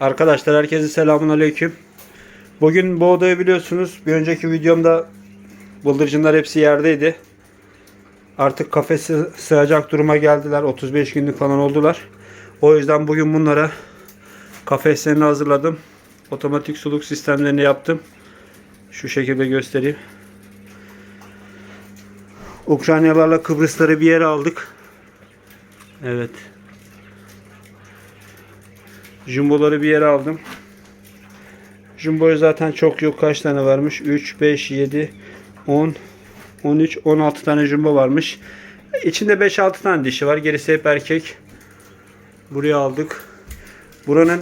Arkadaşlar herkese selamun aleyküm. Bugün bu odayı biliyorsunuz. Bir önceki videomda bıldırcınlar hepsi yerdeydi. Artık kafesi sığacak duruma geldiler. 35 günlük falan oldular. O yüzden bugün bunlara kafeslerini hazırladım. Otomatik suluk sistemlerini yaptım. Şu şekilde göstereyim. Ukraynalarla Kıbrısları bir yere aldık. Evet. Jumboları bir yere aldım. Jumbo'yu zaten çok yok. Kaç tane varmış? 3, 5, 7, 10, 13, 16 tane jumbo varmış. İçinde 5-6 tane dişi var. Gerisi hep erkek. Buraya aldık. Buranın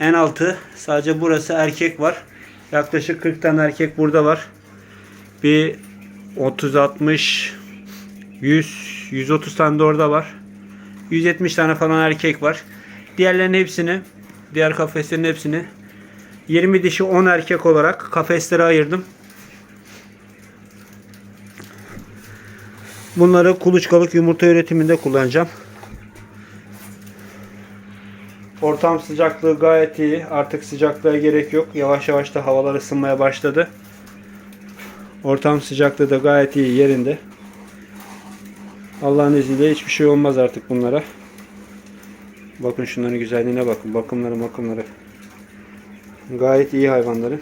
en altı sadece burası erkek var. Yaklaşık 40 tane erkek burada var. Bir 30 60 100 130 tane de orada var. 170 tane falan erkek var. Diğerlerinin hepsini, diğer kafeslerin hepsini 20 dişi 10 erkek olarak kafeslere ayırdım. Bunları kuluçkalık yumurta üretiminde kullanacağım. Ortam sıcaklığı gayet iyi. Artık sıcaklığa gerek yok. Yavaş yavaş da havalar ısınmaya başladı. Ortam sıcaklığı da gayet iyi yerinde. Allah'ın izniyle hiçbir şey olmaz artık bunlara. Bakın şunların güzelliğine bakın. Bakımları bakımları. Gayet iyi hayvanların.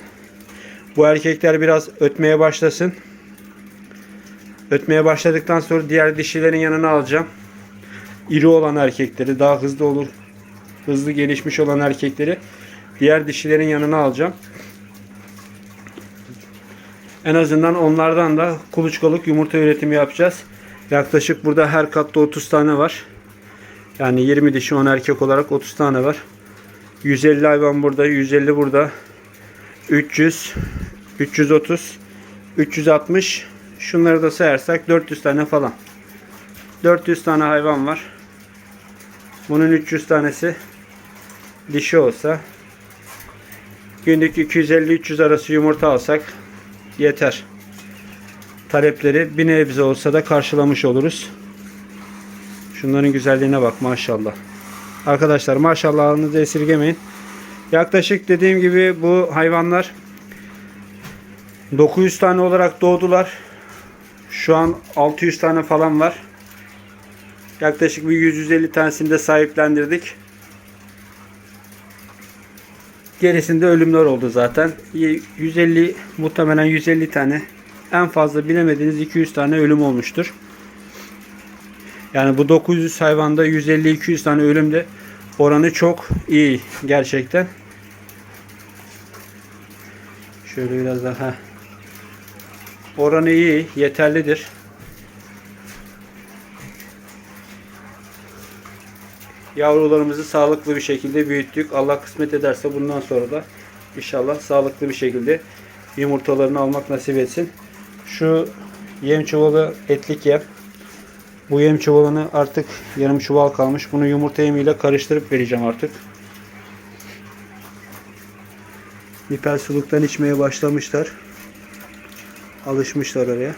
Bu erkekler biraz ötmeye başlasın. Ötmeye başladıktan sonra diğer dişilerin yanına alacağım. İri olan erkekleri daha hızlı olur. Hızlı gelişmiş olan erkekleri diğer dişilerin yanına alacağım. En azından onlardan da kuluçkalık yumurta üretimi yapacağız. Yaklaşık burada her katta 30 tane var. Yani 20 dişi 10 erkek olarak 30 tane var. 150 hayvan burada, 150 burada. 300, 330, 360. Şunları da sayarsak 400 tane falan. 400 tane hayvan var. Bunun 300 tanesi dişi olsa günlük 250-300 arası yumurta alsak yeter. Talepleri bir nebze olsa da karşılamış oluruz. Şunların güzelliğine bak maşallah. Arkadaşlar maşallahınızı esirgemeyin. Yaklaşık dediğim gibi bu hayvanlar 900 tane olarak doğdular. Şu an 600 tane falan var. Yaklaşık bir 150 tanesini de sahiplendirdik. Gerisinde ölümler oldu zaten. 150 muhtemelen 150 tane en fazla bilemediğiniz 200 tane ölüm olmuştur. Yani bu 900 hayvanda 150-200 tane ölümde oranı çok iyi gerçekten. Şöyle biraz daha. Oranı iyi, yeterlidir. Yavrularımızı sağlıklı bir şekilde büyüttük. Allah kısmet ederse bundan sonra da inşallah sağlıklı bir şekilde yumurtalarını almak nasip etsin. Şu yem çuvalı etlik yem. Bu yem çuvalını artık yarım çuval kalmış. Bunu yumurta yemiyle karıştırıp vereceğim artık. Nipel suluktan içmeye başlamışlar. Alışmışlar oraya.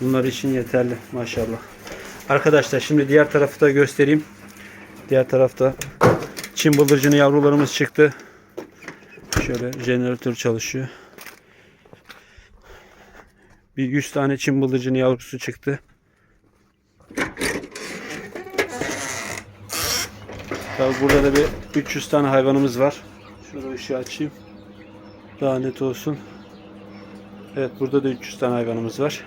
Bunlar için yeterli maşallah. Arkadaşlar şimdi diğer tarafı da göstereyim. Diğer tarafta Çin bıldırcını yavrularımız çıktı. Şöyle jeneratör çalışıyor. Bir 100 tane Çin bıldırcını yavrusu çıktı. Tabi burada da bir 300 tane hayvanımız var. Şurada ışığı açayım. Daha net olsun. Evet burada da 300 tane hayvanımız var.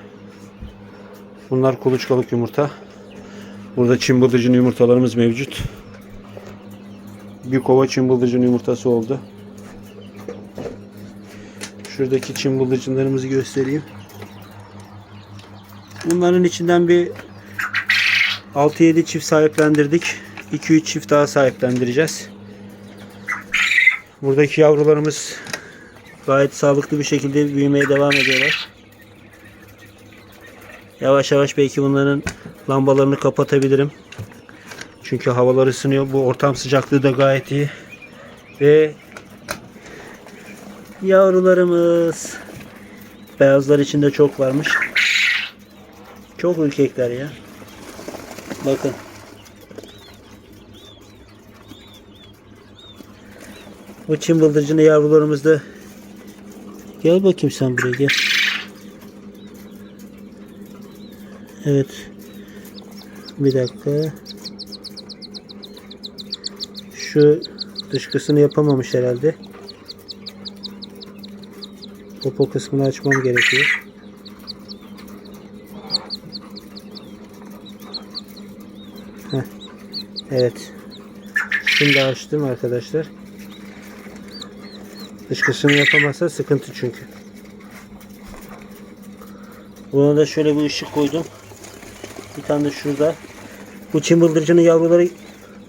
Bunlar kuluçkalık yumurta. Burada Çin bıldırcını yumurtalarımız mevcut. Bir kova Çin bıldırcını yumurtası oldu. Şuradaki Çin bıldırcınlarımızı göstereyim. Bunların içinden bir 6-7 çift sahiplendirdik. 2-3 çift daha sahiplendireceğiz. Buradaki yavrularımız gayet sağlıklı bir şekilde büyümeye devam ediyorlar. Yavaş yavaş belki bunların lambalarını kapatabilirim. Çünkü havalar ısınıyor. Bu ortam sıcaklığı da gayet iyi. Ve yavrularımız beyazlar içinde çok varmış. Çok ürkekler ya. Bakın. Bu Çin bıldırcını yavrularımız da gel bakayım sen buraya gel. Evet. Bir dakika. Şu dışkısını yapamamış herhalde. Popo kısmını açmam gerekiyor. Heh. Evet. Şimdi açtım arkadaşlar. Dışkısını yapamazsa sıkıntı çünkü. Buna da şöyle bir ışık koydum. Bir tane de şurada. Bu çim bıldırcının yavruları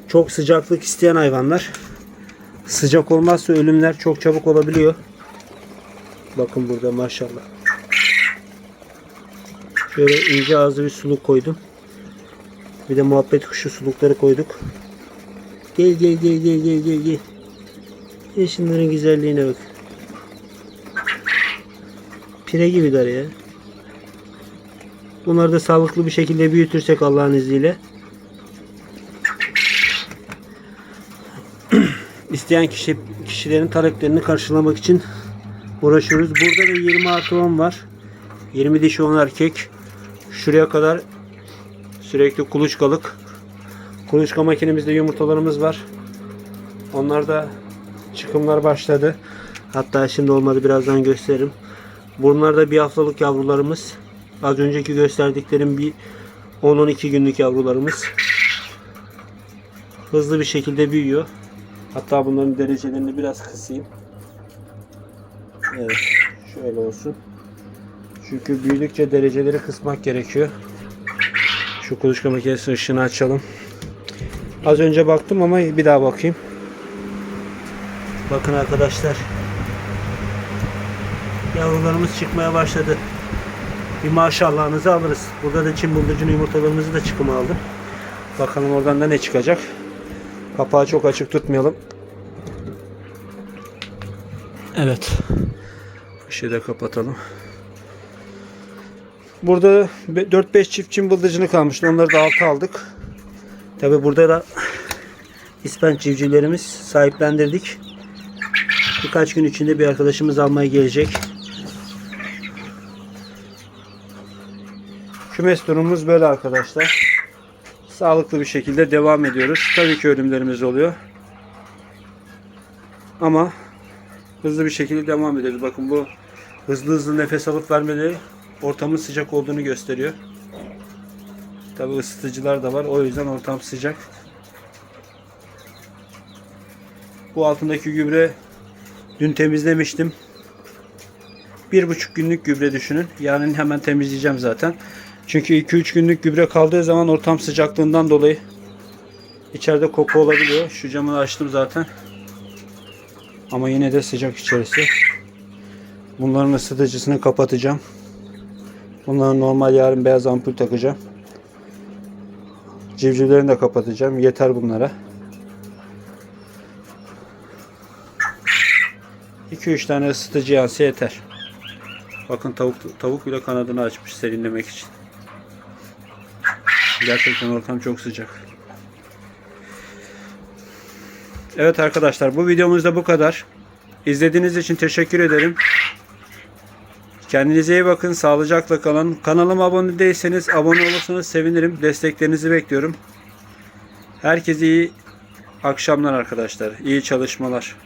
çok sıcaklık isteyen hayvanlar. Sıcak olmazsa ölümler çok çabuk olabiliyor. Bakın burada maşallah. Şöyle ince ağızlı bir suluk koydum. Bir de muhabbet kuşu sulukları koyduk. Gel gel gel gel gel gel gel. Gel şunların güzelliğine bak. Pire gibiler ya. Bunları da sağlıklı bir şekilde büyütürsek Allah'ın izniyle. İsteyen kişi, kişilerin taleplerini karşılamak için uğraşıyoruz. Burada da 20 artı 10 var. 20 dişi 10 erkek. Şuraya kadar sürekli kuluçkalık. Kuluçka makinemizde yumurtalarımız var. Onlar da çıkımlar başladı. Hatta şimdi olmadı birazdan gösteririm. Bunlar da bir haftalık yavrularımız. Az önceki gösterdiklerim bir 10-12 günlük yavrularımız. Hızlı bir şekilde büyüyor. Hatta bunların derecelerini biraz kısayım. Evet. Şöyle olsun. Çünkü büyüdükçe dereceleri kısmak gerekiyor. Şu kuluçka makinesi ışığını açalım. Az önce baktım ama bir daha bakayım. Bakın arkadaşlar. Yavrularımız çıkmaya başladı. Bir maşallahınızı alırız. Burada da Çin bıldırcın yumurtalarımızı da çıkıma aldım. Bakalım oradan da ne çıkacak. Kapağı çok açık tutmayalım. Evet. Işığı da kapatalım. Burada 4-5 çift Çin bıldırcını kalmıştı. Onları da altı aldık. Tabi burada da İspenç civcivlerimiz sahiplendirdik. Birkaç gün içinde bir arkadaşımız almaya gelecek. Kümes durumumuz böyle arkadaşlar. Sağlıklı bir şekilde devam ediyoruz. Tabii ki ölümlerimiz oluyor. Ama hızlı bir şekilde devam ediyoruz. Bakın bu hızlı hızlı nefes alıp vermeleri ortamın sıcak olduğunu gösteriyor. Tabii ısıtıcılar da var. O yüzden ortam sıcak. Bu altındaki gübre dün temizlemiştim. Bir buçuk günlük gübre düşünün. Yarın hemen temizleyeceğim zaten. Çünkü 2-3 günlük gübre kaldığı zaman ortam sıcaklığından dolayı içeride koku olabiliyor. Şu camı açtım zaten. Ama yine de sıcak içerisi. Bunların ısıtıcısını kapatacağım. Bunların normal yarın beyaz ampul takacağım. Civcivlerini de kapatacağım. Yeter bunlara. 2-3 tane ısıtıcı yansı yeter. Bakın tavuk tavuk bile kanadını açmış serinlemek için. Gerçekten ortam çok sıcak. Evet arkadaşlar bu videomuz da bu kadar. İzlediğiniz için teşekkür ederim. Kendinize iyi bakın. Sağlıcakla kalın. Kanalıma abone değilseniz abone olursanız sevinirim. Desteklerinizi bekliyorum. Herkese iyi akşamlar arkadaşlar. İyi çalışmalar.